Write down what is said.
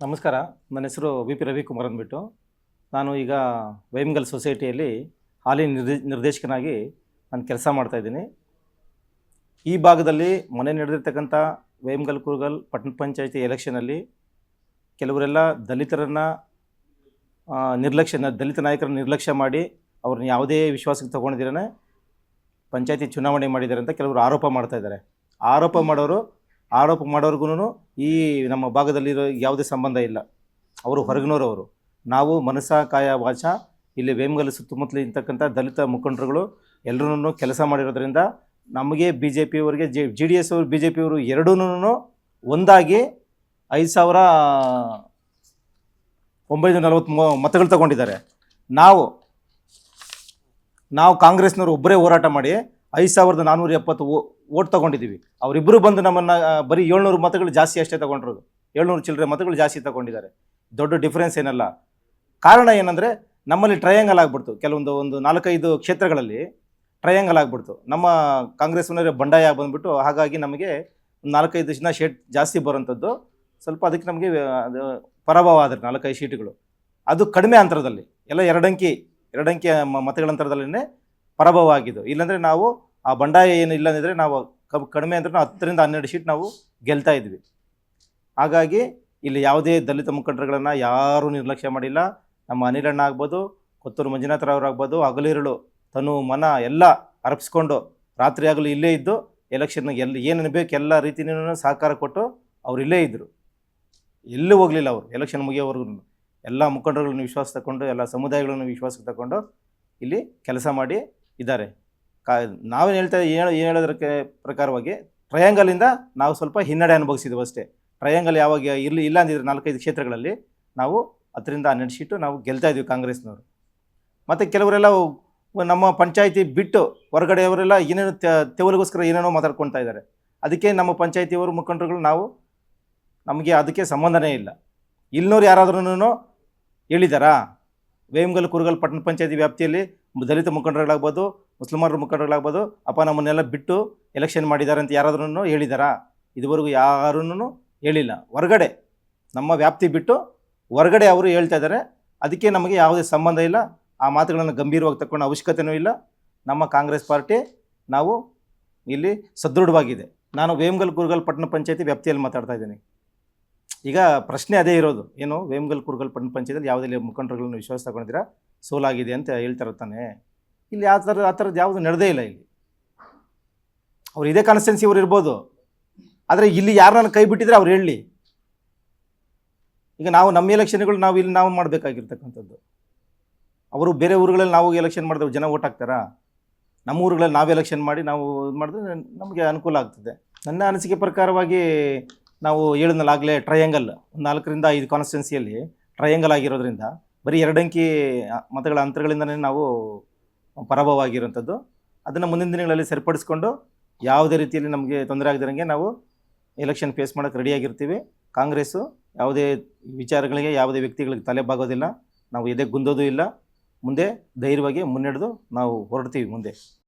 ನಮಸ್ಕಾರ. ನನ್ನ ಹೆಸರು ವಿ ಪಿ ರವಿಕುಮಾರ್ ಅಂದ್ಬಿಟ್ಟು ನಾನು ಈಗ ವೈಮ್ಗಲ್ ಸೊಸೈಟಿಯಲ್ಲಿ ಹಾಲಿ ನಿರ್ದೇ, ನಿರ್ದೇಶಕನಾಗಿ ನಾನು ಕೆಲಸ ಮಾಡ್ತಾಯಿದ್ದೀನಿ ಈ ಭಾಗದಲ್ಲಿ ಮನೆ ನಡೆದಿರ್ತಕ್ಕಂಥ ವೈಮಂಗಲ್ ಕುರ್ಗಲ್ ಪಟ್ಟಣ ಪಂಚಾಯತಿ ಎಲೆಕ್ಷನಲ್ಲಿ ಕೆಲವರೆಲ್ಲ ದಲಿತರನ್ನು ನಿರ್ಲಕ್ಷ್ಯ ದಲಿತ ನಾಯಕರನ್ನು ನಿರ್ಲಕ್ಷ್ಯ ಮಾಡಿ ಅವ್ರನ್ನ ಯಾವುದೇ ವಿಶ್ವಾಸಕ್ಕೆ ತೊಗೊಂಡಿದ್ದೀರೇ ಪಂಚಾಯತಿ ಚುನಾವಣೆ ಮಾಡಿದ್ದಾರೆ ಅಂತ ಕೆಲವರು ಆರೋಪ ಮಾಡ್ತಾಯಿದ್ದಾರೆ ಆರೋಪ ಮಾಡೋರು, ಆರೋಪ ಮಾಡೋರ್ಗು ಈ ನಮ್ಮ ಭಾಗದಲ್ಲಿರೋ ಯಾವುದೇ ಸಂಬಂಧ ಇಲ್ಲ. ಅವರು ಹೊರಗಿನವರು ಅವರು ನಾವು ಮನಸ ಕಾಯ ವಾಚ, ಇಲ್ಲಿ ವೇಮಗಲ್ ಸುತ್ತಮುತ್ತಲು ಇರ್ತಕ್ಕಂಥ ದಲಿತ ಮುಖಂಡರುಗಳು ಎಲ್ಲರೂ ಕೆಲಸ ಮಾಡಿರೋದ್ರಿಂದ ನಮಗೆ ಬಿ ಜೆ ಪಿಯವರಿಗೆ ಜೆ ಜಿ ಡಿ ಎಸ್ ಅವರು ಬಿ ಜೆ ಪಿಯವರು ಎರಡೂ ಒಂದಾಗಿ ಐದು ಸಾವಿರ ಒಂಬೈನೂರ ನಲವತ್ತು ಮತಗಳು ತಗೊಂಡಿದ್ದಾರೆ. ನಾವು ನಾವು ಕಾಂಗ್ರೆಸ್ನವರು ಒಬ್ಬರೇ ಹೋರಾಟ ಮಾಡಿ ಐದು ಸಾವಿರದ ನಾನ್ನೂರ ಎಪ್ಪತ್ತು ಓಟ್ ತೊಗೊಂಡಿದ್ದೀವಿ. ಅವರಿಬ್ಬರು ಬಂದು ನಮ್ಮನ್ನು ಬರೀ ಏಳ್ನೂರು ಮತಗಳು ಜಾಸ್ತಿ ಅಷ್ಟೇ ತೊಗೊಂಡಿರೋದು. ಏಳ್ನೂರು ಚಿಲ್ಲರೆ ಮತಗಳು ಜಾಸ್ತಿ ತಗೊಂಡಿದ್ದಾರೆ. ದೊಡ್ಡ ಡಿಫ್ರೆನ್ಸ್ ಏನಲ್ಲ. ಕಾರಣ ಏನಂದರೆ, ನಮ್ಮಲ್ಲಿ ಟ್ರಯಾಂಗಲ್ ಆಗಿಬಿಡ್ತು. ಕೆಲವೊಂದು ಒಂದು ನಾಲ್ಕೈದು ಕ್ಷೇತ್ರಗಳಲ್ಲಿ ಟ್ರಯಾಂಗಲ್ ಆಗಿಬಿಡ್ತು. ನಮ್ಮ ಕಾಂಗ್ರೆಸ್ನವರೇ ಬಂಡಾಯ ಬಂದುಬಿಟ್ಟು, ಹಾಗಾಗಿ ನಮಗೆ ನಾಲ್ಕೈದು ಜನ ಶೇಟ್ ಜಾಸ್ತಿ ಬರೋಂಥದ್ದು ಸ್ವಲ್ಪ ಅದಕ್ಕೆ ನಮಗೆ ಅದು ಪರಾಭವ ಆದರೆ ನಾಲ್ಕೈದು ಸೀಟುಗಳು. ಅದು ಕಡಿಮೆ ಅಂತರದಲ್ಲಿ, ಎಲ್ಲ ಎರಡಂಕಿ ಎರಡಂಕಿ ಮತಗಳ ಅಂತರದಲ್ಲೇ ಪರಾಭವ ಆಗಿದ್ದು ಇಲ್ಲಾಂದರೆ ನಾವು ಆ ಬಂಡಾಯ ಏನು ಇಲ್ಲಂದಿದ್ರೆ ನಾವು ಕಡಿಮೆ ಅಂದ್ರೆ ನಾವು ಹತ್ತರಿಂದ ಹನ್ನೆರಡು ಶೀಟ್ ನಾವು ಗೆಲ್ತಾ ಇದ್ವಿ. ಹಾಗಾಗಿ ಇಲ್ಲಿ ಯಾವುದೇ ದಲಿತ ಮುಖಂಡರುಗಳನ್ನು ಯಾರೂ ನಿರ್ಲಕ್ಷ್ಯ ಮಾಡಿಲ್ಲ. ನಮ್ಮ ಅನಿಲಣ್ಣ ಆಗ್ಬೋದು, ಕೊತ್ತೂರು ಮಂಜುನಾಥರಾವ್ರು ಆಗ್ಬೋದು ಹಗಲಿರುಳು, ತನು, ಮನ ಎಲ್ಲ ಅರ್ಪಿಸ್ಕೊಂಡು ರಾತ್ರಿ ಆಗಲು ಇಲ್ಲೇ ಇದ್ದು ಎಲೆಕ್ಷನ್ಗೆ ಎಲ್ಲಿ ಏನೇನು ಬೇಕು ಎಲ್ಲ ರೀತಿಯೂ ಸಹಕಾರ ಕೊಟ್ಟು ಅವ್ರು ಇಲ್ಲೇ ಇದ್ದರು ಎಲ್ಲೂ ಹೋಗಲಿಲ್ಲ ಅವರು. ಎಲೆಕ್ಷನ್ ಮುಗಿಯೋವರೆಗೂ ಎಲ್ಲ ಮುಖಂಡರುಗಳನ್ನು ವಿಶ್ವಾಸ ತಗೊಂಡು, ಎಲ್ಲ ಸಮುದಾಯಗಳನ್ನು ವಿಶ್ವಾಸ ತಗೊಂಡು ಇಲ್ಲಿ ಕೆಲಸ ಮಾಡಿ ಇದ್ದಾರೆ. ಕಾ, ನಾವೇನು ಹೇಳ್ತಾ ಏನು ಏನು ಹೇಳೋದಕ್ಕೆ ಪ್ರಕಾರವಾಗಿ ಟ್ರಯಾಂಗಲಿಂದ ನಾವು ಸ್ವಲ್ಪ ಹಿನ್ನಡೆ ಅನುಭವಿಸಿದೆವು ಅಷ್ಟೇ. ಟ್ರಯಾಂಗಲ್ ಯಾವಾಗ ಇರಲಿ ಇಲ್ಲ ಅಂದಿದ್ರೆ ನಾಲ್ಕೈದು ಕ್ಷೇತ್ರಗಳಲ್ಲಿ ನಾವು ಅದರಿಂದ ನಡೆಸಿಟ್ಟು ಸೀಟು ನಾವು ಗೆಲ್ತಾ ಇದ್ವಿ ಕಾಂಗ್ರೆಸ್ನವರು. ಮತ್ತು ಕೆಲವರೆಲ್ಲ ನಮ್ಮ ಪಂಚಾಯಿತಿ ಬಿಟ್ಟು ಹೊರಗಡೆಯವರೆಲ್ಲ ಏನೇನು ತೆವಲಿಗೋಸ್ಕರ ಏನೇನೋ ಮಾತಾಡ್ಕೊಳ್ತಾ ಇದ್ದಾರೆ. ಅದಕ್ಕೆ ನಮ್ಮ ಪಂಚಾಯಿತಿಯವರು ಮುಖಂಡರುಗಳು ನಾವು ನಮಗೆ ಅದಕ್ಕೆ ಸಂಬಂಧನೇ ಇಲ್ಲ. ಇಲ್ಲಿನವ್ರು ಯಾರಾದ್ರೂ ಹೇಳಿದಾರಾ ವೇಮಗಲ್ ಕುರುಗಲ್ ಪಟ್ಟಣ ಪಂಚಾಯತಿ ವ್ಯಾಪ್ತಿಯಲ್ಲಿ ದಲಿತ ಮುಖಂಡರುಗಳಾಗ್ಬೋದು ಮುಸ್ಲಿಮರ ಮುಖಂಡರುಗಳಾಗ್ಬೋದು, ಅಪ್ಪ ನಮ್ಮನ್ನೆಲ್ಲ ಬಿಟ್ಟು ಎಲೆಕ್ಷನ್ ಮಾಡಿದ್ದಾರೆ ಅಂತ ಯಾರಾದ್ರೂ ಹೇಳಿದಾರಾ? ಇದುವರೆಗೂ ಯಾರೂ ಹೇಳಿಲ್ಲ. ಹೊರಗಡೆ, ನಮ್ಮ ವ್ಯಾಪ್ತಿ ಬಿಟ್ಟು ಹೊರಗಡೆ ಅವರು ಹೇಳ್ತಾ ಇದ್ದಾರೆ. ಅದಕ್ಕೆ ನಮಗೆ ಯಾವುದೇ ಸಂಬಂಧ ಇಲ್ಲ. ಆ ಮಾತುಗಳನ್ನು ಗಂಭೀರವಾಗಿ ತಕ್ಕೊಂಡು ಅವಶ್ಯಕತೆಯೂ ಇಲ್ಲ. ನಮ್ಮ ಕಾಂಗ್ರೆಸ್ ಪಾರ್ಟಿ ನಾವು ಇಲ್ಲಿ ಸದೃಢವಾಗಿದೆ. ನಾನು ವೇಮಗಲ್ ಗುರುಗಲ್ ಪಟ್ಟಣ ಪಂಚಾಯತಿ ವ್ಯಾಪ್ತಿಯಲ್ಲಿ ಮಾತಾಡ್ತಾ ಇದ್ದೀನಿ. ಈಗ ಪ್ರಶ್ನೆ ಅದೇ ಇರೋದು. ಏನು, ವೇಮಗಲ್ ಕುರುಗಲ್ ಪಟ್ಟಣ ಪಂಚಾಯತಲ್ಲಿ ಯಾವುದೇ ಮುಖಂಡರುಗಳನ್ನು ವಿಶ್ವಾಸ ತಗೊಂಡಿದ್ದೀರಾ? ಸೋಲಾಗಿದೆ ಅಂತ ಹೇಳ್ತಾರೆ ತಾನೆ. ಇಲ್ಲಿ ಆ ಥರ, ಆ ಥರದ್ದು ಯಾವುದು ನಡೆದೇ ಇಲ್ಲ ಇಲ್ಲಿ. ಅವ್ರು ಇದೇ ಕಾನ್ಸ್ಟೆನ್ಸಿ ಅವ್ರು ಇರ್ಬೋದು. ಆದರೆ ಇಲ್ಲಿ ಯಾರನ್ನ ಕೈ ಬಿಟ್ಟಿದ್ರೆ ಅವ್ರು ಹೇಳಲಿ ಈಗ ನಾವು ನಮ್ಮ ಎಲೆಕ್ಷನ್ಗಳು ನಾವು ಇಲ್ಲಿ ನಾವು ಮಾಡಬೇಕಾಗಿರ್ತಕ್ಕಂಥದ್ದು. ಅವರು ಬೇರೆ ಊರುಗಳಲ್ಲಿ ನಾವು ಎಲೆಕ್ಷನ್ ಮಾಡಿದ್ರೆ ಜನ ಓಟ್ ಹಾಕ್ತಾರಾ? ನಮ್ಮ ಊರುಗಳಲ್ಲಿ ನಾವು ಎಲೆಕ್ಷನ್ ಮಾಡಿ ನಾವು ಇದು ಮಾಡಿದ್ರೆ ನಮಗೆ ಅನುಕೂಲ ಆಗ್ತದೆ. ನನ್ನ ಅನಿಸಿಕೆ ಪ್ರಕಾರವಾಗಿ ನಾವು ಹೇಳಿದ್ನಲ್ಲ ಆಗಲೇ ಟ್ರಯಾಂಗಲ್ ನಾಲ್ಕರಿಂದ ಐದು ಕಾನ್ಸ್ಟೆನ್ಸಿಯಲ್ಲಿ ಟ್ರಯಾಂಗಲ್ ಆಗಿರೋದ್ರಿಂದ ಬರೀ ಎರಡಂಕಿ ಮತಗಳ ಅಂತರಗಳಿಂದನೇ ನಾವು ಪರಾಭವ ಆಗಿರುವಂಥದ್ದು ಅದನ್ನು ಮುಂದಿನ ದಿನಗಳಲ್ಲಿ ಸರಿಪಡಿಸ್ಕೊಂಡು ಯಾವುದೇ ರೀತಿಯಲ್ಲಿ ನಮಗೆ ತೊಂದರೆ ಆಗದಿರಂಗೆ ನಾವು ಎಲೆಕ್ಷನ್ ಫೇಸ್ ಮಾಡೋಕ್ಕೆ ರೆಡಿಯಾಗಿರ್ತೀವಿ ಕಾಂಗ್ರೆಸ್ಸು ಯಾವುದೇ ವಿಚಾರಗಳಿಗೆ, ಯಾವುದೇ ವ್ಯಕ್ತಿಗಳಿಗೆ ತಲೆ ಬಾಗೋದಿಲ್ಲ ನಾವು ಎದೆ ಗುಂದೋದು ಇಲ್ಲ. ಮುಂದೆ ಧೈರ್ಯವಾಗಿ ಮುನ್ನಡೆದು ನಾವು ಹೊರಡ್ತೀವಿ ಮುಂದೆ.